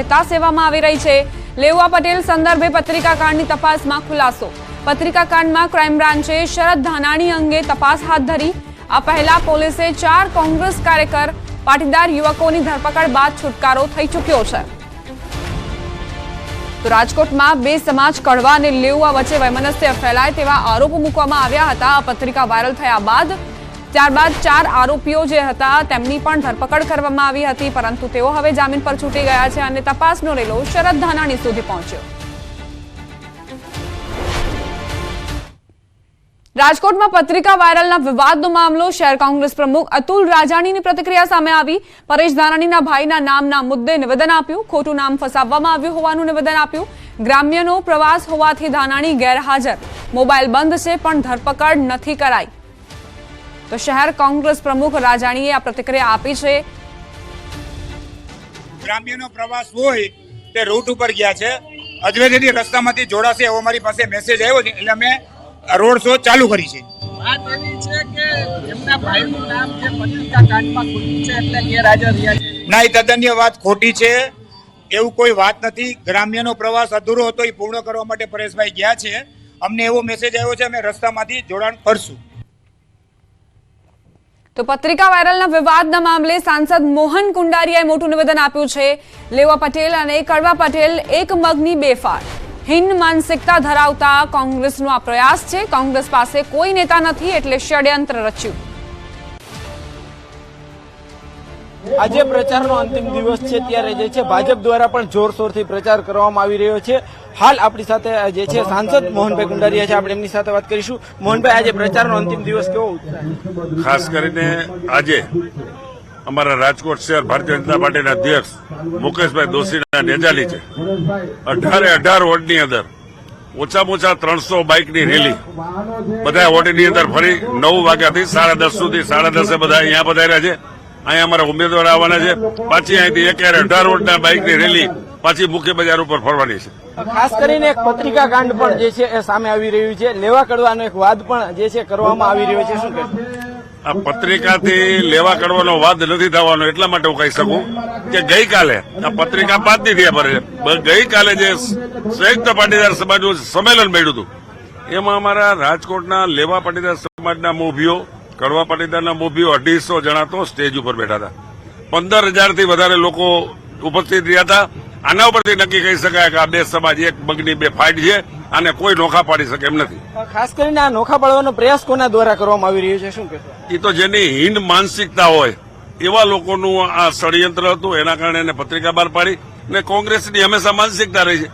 શક્યતા સેવામાં આવી રહી છે. લેવા પટેલ સંદર્ભે પત્રિકાકાંડની તપાસમાં ખુલાસો. પત્રિકાકાંડમાં ક્રાઇમ બ્રાન્ચે શરદ ધાનાણી અંગે તપાસ હાથ ધરી. આ પહેલા પોલીસે ચાર કોંગ્રેસ કાર્યકર, પાટીદાર યુવકોની ધરપકડ બાદ છુટકારો થઈ ચૂક્યો છે. તો રાજકોટમાં બે સમાજ કડવા અને લેઉવા વચ્ચે વૈમનસ્ય ફેલાય તેવા આરોપો મૂકવામાં આવ્યા હતા. આ પત્રિકા વાયરલ થયા બાદ ત્યારબાદ ચાર આરોપીઓ જે હતા, તેમની પણ ધરપકડ કરવામાં આવી હતી, પરંતુ તેઓ હવે જામીન પર છૂટી ગયા છે અને તપાસનો રેલો શરદ ધાનાણી સુધી પહોંચ્યો. રાજકોટમાં પત્રિકા વાયરલના વિવાદનો મામલો, શહેર કોંગ્રેસ પ્રમુખ અતુલ રાજાણીની પ્રતિક્રિયા સામે આવી. પરેશ ધાનાણીના ભાઈના નામના મુદ્દે નિવેદન આપ્યું. ખોટું નામ ફસાવવામાં આવ્યું હોવાનું નિવેદન આપ્યું. ગ્રામ્યનો પ્રવાસ હોવાથી ધાનાણી ગેરહાજર. મોબાઈલ બંધ છે, પણ ધરપકડ નથી કરાઈ. તો શહેર કોંગ્રેસ પ્રમુખ રાજાણીએ આ પ્રતિક્રિયા આપી છે. ગ્રામ્યનો પ્રવાસ હોય તે રૂટ ઉપર ગયા છે. અજવેદીથી રસ્તામાંથી જોડાશે એવો મારી પાસે મેસેજ આવ્યો છે. એટલે અમે રોડ શો ચાલુ કરી છે. વાત એવી છે કે એમના ભાઈનું નામ જે પત્રિકા કાંડમાં ખુલ્લું છે એટલે ગેરહાજર રહ્યા છે. ના એ તદ્દન્ય વાત ખોટી છે. એવું કોઈ વાત નથી. ગ્રામ્યનો પ્રવાસ અધૂરો હતો. એ પૂર્ણ કરવા માટે પરેશભાઈ ગયા છે. અમને એવો મેસેજ આવ્યો છે અમે રસ્તામાંથી જોડાણ કરશું. તો પત્રિકા વાયરલના વિવાદના મામલે સાંસદ મોહન કુંડારિયાએ મોટું નિવેદન આપ્યું છે. લેવા પટેલ અને કડવા પટેલ એક મગની બેફાર હિન્દ માનસિકતા ધરાવતા કોંગ્રેસનો આ પ્રયાસ છે. કોંગ્રેસ પાસે કોઈ નેતા નથી એટલે ષડયંત્ર રચ્યું. આજે પ્રચારનો અંતિમ દિવસ છે. ત્યારે જે છે, ભાજપ દ્વારા પણ જોરશોરથી પ્રચાર કરવામાં આવી રહ્યો છે. હાલ આપણી સાથે જે છે સાંસદ મોહનભાઈ કુંડારિયા છે, આપણે એમની સાથે વાત કરીશું. મોહનભાઈ, આજે પ્રચારનો અંતિમ દિવસ કેવો ખાસ કરીને આજે અમારા રાજકોટ શહેર ભારતીય જનતા પાર્ટીના અધ્યક્ષ મુકેશભાઈ દોશીના નેજાલી છે. અઢારે અઢાર વોર્ડની અંદર ઓછામાં ઓછા ત્રણસો બાઇકની રેલી. બધા વોર્ડની અંદર ફરી નવ વાગ્યાથી સાડા દસ સુધી, સાડા દસે બધા અહીંયા પધાર્યા છે. અહીંયા અમારા ઉમેદવાર આવવાના છે. પાછી અહીંથી એક અઢાર વોર્ડના બાઇકની રેલી પાછી મુખ્ય બજાર ઉપર ફરવાની છે. ખાસ કરીને એક પત્રિકા કાંડ પણ જે છે એ સામે આવી રહ્યું છે. લેવા કડવાનો એક વાદ પણ જે છે કરવામાં આવી રહ્યો છે. શું કહેશો? આ પત્રિકાથી લેવા કરવાનો વાદ નથી થવાનો એટલા માટે હું કહી શકું કે ગઈકાલે આ પત્રિકા પાંચ દી અમારે ગઈકાલે જે સંયુક્ત પાટીદાર સમાજનું સંમેલન મળ્યું હતું એમાં અમારા રાજકોટના લેવા પાટીદાર સમાજના મોભીઓ કડવા પાટીદારના મોભીઓ અઢીસો જણા તો સ્ટેજ ઉપર બેઠા હતા. પંદર હજારથી વધારે લોકો ઉપસ્થિત રહ્યા હતા. આના ઉપરથી નક્કી કહી શકાય કે આ બે સમાજ એક મગની બે ફાઇટ છે અને કોઈ નોખા પાડી શકે એમ નથી. ખાસ કરીને આ નોખા પાડવાનો પ્રયાસ કોના દ્વારા કરવામાં આવી રહ્યો છે શું એ તો જેની હિન્દ માનસિકતા હોય એવા લોકોનું આ ષડયંત્ર હતું એના કારણે એને પત્રિકા બહાર પાડી ને કોંગ્રેસની હંમેશા માનસિકતા રહી છે.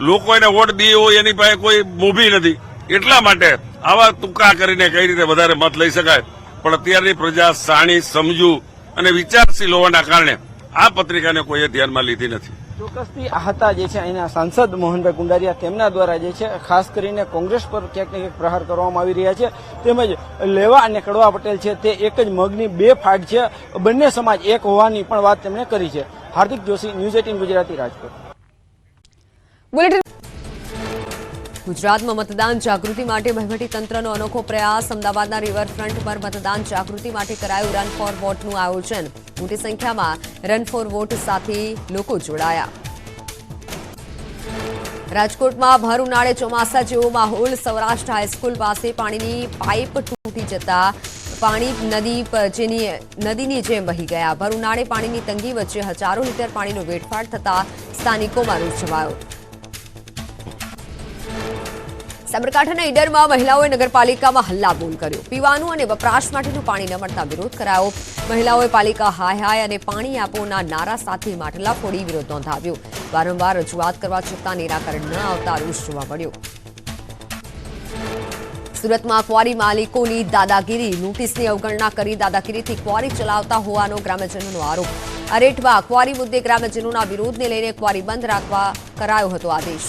લોકો એને વોટ દે હોય એની પાસે કોઈ મૂભી નથી. એટલા માટે આવા ટૂંકા કરીને કઈ રીતે વધારે મત લઈ શકાય? પણ અત્યારની પ્રજા સાણી સમજુ અને વિચારશીલ હોવાના કારણે આ પત્રિકાને કોઈએ ધ્યાનમાં લીધી નથી. ચોક્કસથી હતા જે છે અહીંના સાંસદ મોહનભાઈ કુંડારિયા તેમના દ્વારા જે છે, ખાસ કરીને કોંગ્રેસ પર ક્યાંક ને ક્યાંક પ્રહાર કરવામાં આવી રહ્યા છે. તેમજ લેવા અને કડવા પટેલ છે, તે એક જ મગની બે ફાટ છે. બંને સમાજ એક હોવાની પણ વાત તેમણે કરી છે. Hardik Joshi, news eighteen Gujarati Rajkot. ગુજરાતમાં મતદાન જાગૃતિ માટે તંત્રનો અનોખો પ્રયાસ. અમદાવાદના રિવરફ્રન્ટ પર મતદાન જાગૃતિ માટે કરાયું રન ફોર વોટનું આયોજન. મોટી સંખ્યામાં રન ફોર વોટ સાથે લોકો જોડાયા. રાજકોટમાં ભર ઉનાળે ચોમાસા જેવો માહોલ. સૌરાષ્ટ્ર હાઈસ્કૂલ પાસે પાણીની પાઇપ તૂટી જતા પાણી નદી પર જેની, નદીની જેમ વહી ગયા. ભર ઉનાળે પાણીની તંગી વચ્ચે હજારો લીટર પાણીનો વેડફાટ થતા સ્થાનિકોમાં રોષ સાબરકાંઠાના ઈડરમાં મહિલાઓએ નગરપાલિકામાં હલ્લાબોલ કર્યો. પીવાનું અને વપરાશ માટેનું પાણી ન મળતા વિરોધ કરાયો. મહિલાઓએ પાલિકા હાય હાય અને પાણી આપોના નારા સાથે માટલા ફોડી વિરોધ નોંધાવ્યો. વારંવાર રજૂઆત કરવા છતાં નિરાકરણ ન આવતા રોષ જોવા મળ્યો. સુરતમાં ક્વારી માલિકોની દાદાગીરી, નોટિસની અવગણના કરી દાદાગીરીથી ક્વારી ચલાવતા હોવાનો ગ્રામ્યજનોનો આરોપ. અરેઠવા ક્વારી મુદ્દે ગ્રામ્યજનોના વિરોધને લઈને ક્વારી બંધ રાખવા કરાયો હતો આદેશ.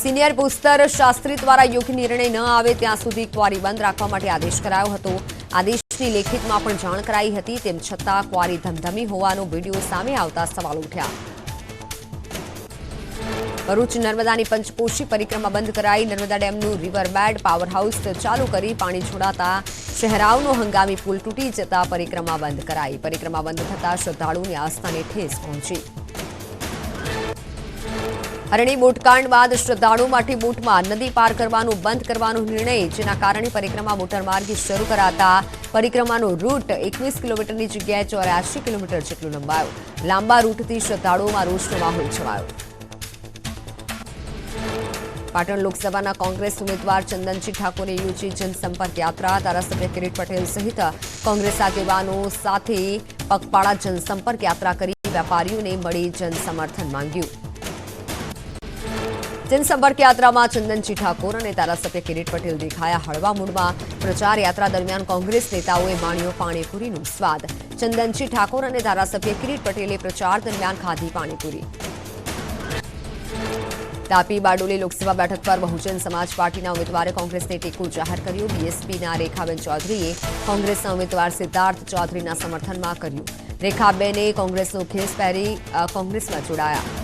સિનિયર ભૂસ્તર શાસ્ત્રી દ્વારા યોગ્ય નિર્ણય ન આવે ત્યાં સુધી ક્વારી બંધ રાખવા માટે આદેશ કરાયો હતો. આદેશની લેખિતમાં પણ જાણ કરાઈ હતી, તેમ છતાં ક્વારી ધમધમી હોવાનો વીડિયો સામે આવતા સવાલ ઉઠ્યા. ભરૂચ નર્મદાની પંચકોશી પરિક્રમા બંધ કરાઈ. નર્મદા ડેમનું રિવર બેડ પાવર ચાલુ કરી પાણી છોડાતા શહેરાવનો હંગામી પુલ તૂટી જતા પરિક્રમા બંધ કરાઈ. પરિક્રમા બંધ થતા શ્રદ્ધાળુઓની આસ્થાને ઠેસ પહોંચી. હરણી બોટકાંડ બાદ શ્રદ્ધાળુઓ માટે બોટમાં નદી પાર કરવાનું બંધ કરવાનો નિર્ણય, જેના કારણે પરિક્રમા મોટરમાર્ગે શરૂ કરાતા પરિક્રમાનો રૂટ એકવીસ કિલોમીટરની જગ્યાએ ચોર્યાસી કિલોમીટર જેટલો લંબાયો. લાંબા રૂટથી શ્રદ્ધાળુઓમાં રોષનો માહોલ છવાયો. પાટણ લોકસભાના કોંગ્રેસ ઉમેદવાર ચંદનજી ઠાકોરે યોજી જનસંપર્ક યાત્રા. ધારાસભ્ય કિરીટ પટેલ સહિત કોંગ્રેસ આગેવાનો સાથે પગપાળા જનસંપર્ક યાત્રા કરી. વેપારીઓને મળી જનસમર્થન માંગ્યું. જનસંપર્ક યાત્રામાં ચંદનજી ઠાકોર અને ધારાસભ્ય કિરીટ પટેલ દેખાયા હળવા મૂડમાં પ્રચાર યાત્રા દરમિયાન કોંગ્રેસ નેતાઓએ માણ્યો પાણીપુરીનું સ્વાદ। ચંદનજી ઠાકોર અને ધારાસભ્ય કિરીટ પટેલે પ્રચાર દરમિયાન ખાધી પાણીપુરી। તાપી બારડોલી લોકસભા બેઠક પર બહુજન સમાજ પાર્ટીના ઉમેદવારે કોંગ્રેસને ટેકો જાહેર કર્યો। બીએસપીના રેખાબેન ચૌધરીએ કોંગ્રેસના ઉમેદવાર સિદ્ધાર્થ ચૌધરીના સમર્થનમાં કર્યું। રેખાબેને કોંગ્રેસનો ખેસ પહેરી અ, કોંગ્રેસમાં જોડાયા।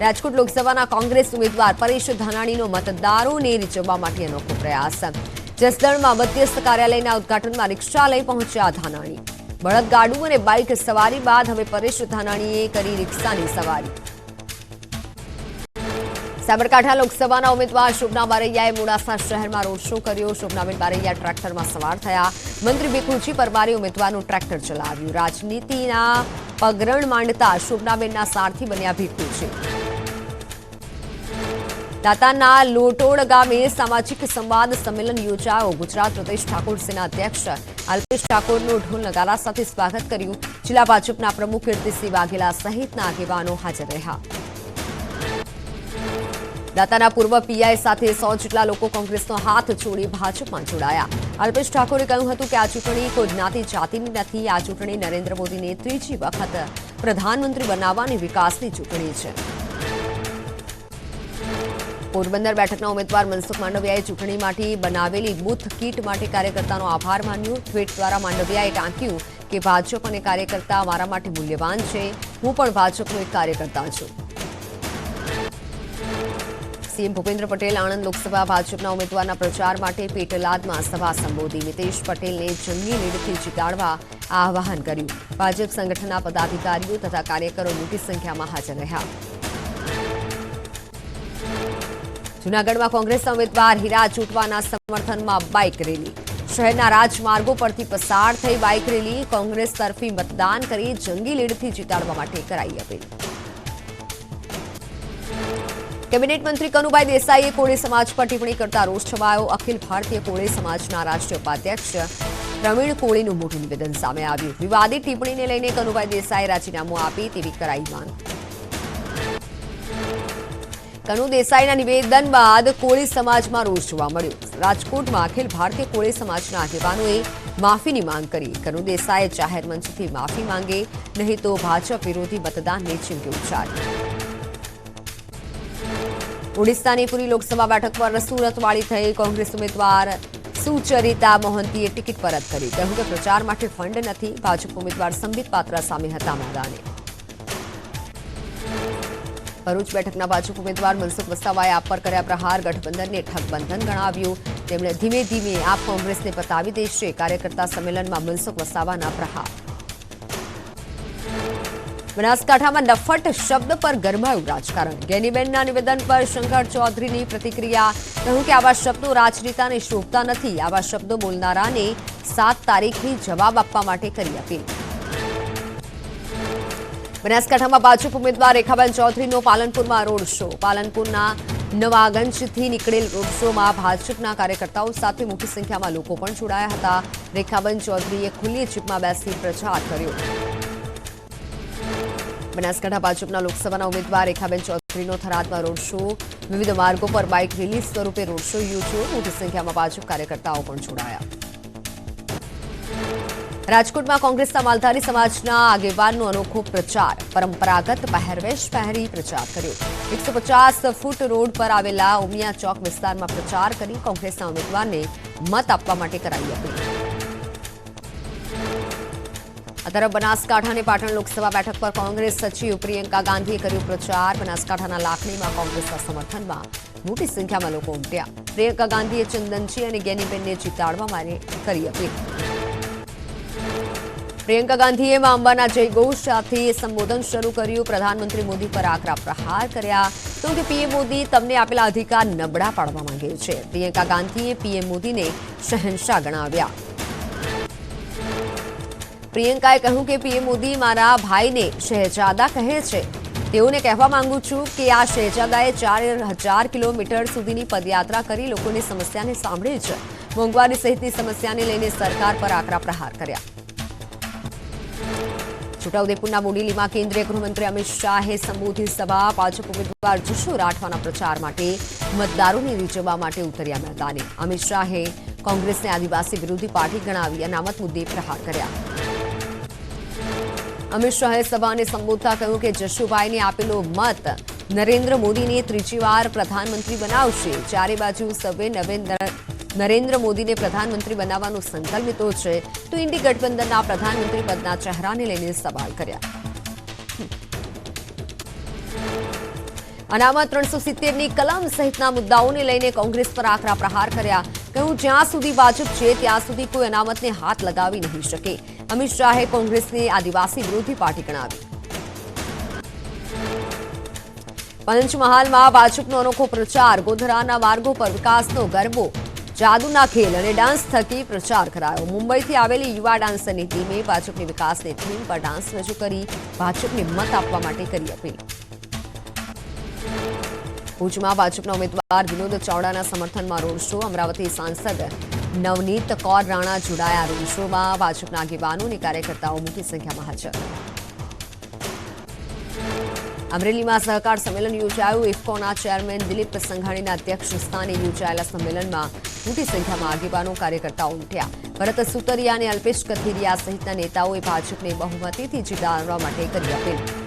રાજકોટ લોકસભાના કોંગ્રેસ ઉમેદવાર પરેશ ધાનાણીનો મતદારોને રીચવવા માટે અનોખો પ્રયાસ. જસદણમાં મધ્યસ્થ કાર્યાલયના ઉદઘાટનમાં રિક્ષા લઈ પહોંચ્યા ધાનાણી. બળદગાડું અને બાઇક સવારી બાદ હવે પરેશ ધાનાણીએ કરી રિક્ષાની સવારી. સાબરકાંઠા લોકસભાના ઉમેદવાર શોભના બારૈયાએ મોડાસા શહેરમાં રોડ શો કર્યો. શોભનાબેન બારૈયા ટ્રેક્ટરમાં સવાર થયા. મંત્રી ભીખુજી પરમારે ઉમેદવારનું ટ્રેક્ટર ચલાવ્યું. રાજનીતિના પગરણ માંડતા શોભનાબેનના સારથી બન્યા ભીખુજી દાતાના લોટોડ ગામે સામાજિક સંવાદ સંમેલન યોજાયો. ગુજરાત પ્રદેશ ઠાકોર સેના અધ્યક્ષ અલ્પેશ ઠાકોરનું ઢોલ નગારા સાથે સ્વાગત કર્યું. જિલ્લા ભાજપના પ્રમુખ કીર્તિસિંહ વાઘેલા સહિતના આગેવાનો હાજર રહ્યા. દાતાના પૂર્વ પીઆઈ સાથે સો જેટલા લોકો કોંગ્રેસનો હાથ છોડી ભાજપમાં જોડાયા. અલ્પેશ ઠાકોરે કહ્યું હતું કે આ ચૂંટણી કોઈ જ્ઞાતિ જાતિની નથી. આ ચૂંટણી નરેન્દ્ર મોદીને ત્રીજી વખત પ્રધાનમંત્રી બનાવવાની વિકાસની ચૂંટણી છે. પોરબંદર બેઠકના ઉમેદવાર મનસુખ માંડવિયાએ ચૂંટણીમાંથી બનાવેલી બુથ કીટ માટે કાર્યકર્તાનો આભાર માન્યો. ટ્વીટ દ્વારા માંડવિયાએ ટાંક્યું કે ભાજપ અને કાર્યકર્તા મારા માટે મૂલ્યવાન છે. હું પણ ભાજપનો એક કાર્યકર્તા છું. સીએમ ભૂપેન્દ્ર પટેલ આણંદ લોકસભા ભાજપના ઉમેદવારના પ્રચાર માટે પેટલાદમાં સભા સંબોધી. નીતિશ પટેલને જંગી લીડથી જીતાડવા આહવાન કર્યું. ભાજપ સંગઠનના પદાધિકારીઓ તથા કાર્યકરો મોટી સંખ્યામાં હાજર રહ્યા. જૂનાગઢમાં કોંગ્રેસના ઉમેદવાર હીરા ચૂંટવાના સમર્થનમાં બાઇક રેલી. શહેરના રાજમાર્ગો પરથી પસાર થઈ બાઇક રેલી. કોંગ્રેસ તરફી મતદાન કરી જંગી લીડથી જીતાડવા માટે કરાઈ અપીલ. કેબિનેટ મંત્રી કનુભાઈ દેસાઈએ કોળી સમાજ પર ટિપ્પણી કરતા રોષ છવાયો. અખિલ ભારતીય કોળી સમાજના રાષ્ટ્રીય ઉપાધ્યક્ષ પ્રવીણ કોળીનું મોટું નિવેદન સામે આવ્યું. વિવાદિત ટિપ્પણીને લઈને કનુભાઈ દેસાઈએ રાજીનામું આપી તેવી કરાઈ માંગ. કનુ દેસાઈના નિવેદન બાદ કોળી સમાજમાં રોષ જોવા મળ્યો. રાજકોટમાં અખિલ ભારતીય કોળી સમાજના આગેવાનોએ માફીની માંગ કરી. કનુ દેસાઈએ જાહેર મંચથી માફી માંગે, નહીં તો ભાજપ વિરોધી મતદાનને ચીમકી ઉચ્ચારી. ઓડિશાની પૂરી લોકસભા બેઠક પર સુરતવાળી થઈ કોંગ્રેસ ઉમેદવાર સુચરિતા મોહંતીએ ટિકિટ પરત કરી. કહ્યું કે પ્રચાર માટે ફંડ નથી, ભાજપ ઉમેદવાર સંબિત પાત્રા સામે હતા મેદાને. ભરૂચ બેઠકના ભાજપ ઉમેદવાર મનસુખ વસાવાએ આપ પર કર્યા પ્રહાર, ગઠબંધનને ઠગબંધન ગણાવ્યું. તેમણે ધીમે ધીમે આપ કોંગ્રેસને પતાવી દેશે. કાર્યકર્તા સંમેલનમાં મનસુખ વસાવાના પ્રહાર. બનાસકાંઠામાં નફટ શબ્દ પર ગરમાયું રાજકારણ. ગેનીબેનના નિવેદન પર શંકર ચૌધરીની પ્રતિક્રિયા. કહ્યું કે આવા શબ્દો રાજનેતાને શોભતા નથી. આવા શબ્દો બોલનારાને સાત તારીખની જવાબ આપવા માટે કરી અપીલ. બનાસકાંઠામાં ભાજપ ઉમેદવાર રેખાબેન ચૌધરીનો પાલનપુરમાં રોડ શો. પાલનપુરના નવાગંજથી નીકળેલ રોડ શોમાં ભાજપના કાર્યકર્તાઓ સાથે મોટી સંખ્યામાં લોકો પણ જોડાયા હતા. રેખાબેન ચૌધરીએ ખુલ્લી જીપમાં બેસી પ્રચાર કર્યો. બનાસકાંઠા ભાજપના લોકસભાના ઉમેદવાર રેખાબેન ચૌધરીનો થરાદમાં રોડ શો. વિવિધ માર્ગો પર બાઇક રિલીઝ સ્વરૂપે રોડ શો યોજ્યો. મોટી સંખ્યામાં ભાજપ કાર્યકર્તાઓ પણ જોડાયા. રાજકોટમાં કોંગ્રેસના માલધારી સમાજના આગેવાનનો અનોખો પ્રચાર. પરંપરાગત પહેરવેશ પહેરી પ્રચાર કર્યો. એકસો ફૂટ રોડ પર આવેલા ઉમિયા ચોક વિસ્તારમાં પ્રચાર કરી કોંગ્રેસના ઉમેદવારને મત આપવા માટે કરાઈ અપીલ. આ તરફ બનાસકાંઠા પાટણ લોકસભા બેઠક પર કોંગ્રેસ સચિવ પ્રિયંકા ગાંધીએ કર્યો પ્રચાર. બનાસકાંઠાના લાખણીમાં કોંગ્રેસના સમર્થનમાં મોટી સંખ્યામાં લોકો ઉમટ્યા. પ્રિયંકા ગાંધીએ ચંદનજી અને ગેનીબેનને જીતાડવા માટે કરી અપીલ. પ્રિયંકા ગાંધીએ માં અંબાના જય ઘોષ સાથે સંબોધન શરૂ કર્યું. પ્રધાનમંત્રી મોદી પર આકરા પ્રહાર કર્યા. તો કે પીએમ મોદી તમને આપેલા અધિકાર નબળા પાડવા માંગે છે. પ્રિયંકા ગાંધીએ પીએમ મોદીને શહેનશાહ ગણાવ્યા. પ્રિયંકાએ કહ્યું કે પીએમ મોદી મારા ભાઈને શહેજાદા કહે છે. તેઓને કહેવા માંગુ છું કે આ શહેજાદાએ ચાર હજાર કિલોમીટર સુધીની પદયાત્રા કરી લોકોની સમસ્યાને સાંભળી છે. મોંઘવારી સહિતની સમસ્યાને લઈને સરકાર પર આકરા પ્રહાર કર્યા. છોટાઉદેપુરના બોડેલીમાં કેન્દ્રીય ગૃહમંત્રી અમિત શાહે સંબોધી સભા ભાજપ ઉમેદવાર જશુ રાઠવાના પ્રચાર માટે મતદારોને રીઝવવા માટે ઉતર્યા મેદાને અમિત શાહે કોંગ્રેસને આદિવાસી વિરોધી પાર્ટી ગણાવી અનામત મુદ્દે પ્રહાર કર્યા. અમિત શાહે સભાને સંબોધતા કહ્યું કે જશુભાઈને આપેલો મત નરેન્દ્ર મોદીને ત્રીજી વાર પ્રધાનમંત્રી બનાવશે. ચારે બાજુ નવેન્દ્ર નરેન્દ્ર મોદીને પ્રધાનમંત્રી બનાવવાનો સંકલ્પ લીધો છે. તો ઇન્ડી ગઠબંધનના પ્રધાનમંત્રી પદના ચહેરાને લઈને સવાલ કર્યા. અનામત ત્રણસો સિત્તેરની કલમ સહિતના મુદ્દાઓને લઈને કોંગ્રેસ પર આકરા પ્રહાર કર્યા. કહ્યું, જ્યાં સુધી ભાજપ છે, ત્યાં સુધી કોઈ અનામતને હાથ લગાવી નહીં શકે. અમિત શાહે કોંગ્રેસને આદિવાસી વિરોધી પાર્ટી ગણાવી. પંચમહાલમાં ભાજપનો અનોખો પ્રચાર. ગોધરાના માર્ગો પર વિકાસનો ગરબો. જાદુના ખેલ અને ડાન્સ થકી પ્રચાર કરાયો. મુંબઈથી આવેલી યુવા ડાન્સરની ટીમે ભાજપની વિકાસની થીમ પર ડાન્સ રજૂ કરી ભાજપને મત આપવા માટે કરી અપીલ. ભુજમાં ભાજપના ઉમેદવાર વિનોદ ચાવડાના સમર્થનમાં રોડ શો. અમરાવતી સાંસદ નવનીત કૌર રાણા જોડાયા. રોડ શોમાં ભાજપના આગેવાનો અને કાર્યકર્તાઓ મોટી સંખ્યામાં હાજર. અમરેલીમાં સહકાર સંમેલન યોજાયું. ઇફકોના ચેરમેન દિલીપ સંઘાણીના અધ્યક્ષ સ્થાને યોજાયેલા સંમેલનમાં મોટી સંખ્યામાં આગેવાનો, કાર્યકર્તાઓ ઉમટ્યા. ભરત સુતરિયા અને અલ્પેશ કથિરિયા સહિતના નેતાઓએ ભાજપને બહુમતીથી જીતાડવા માટે કરી અપીલ.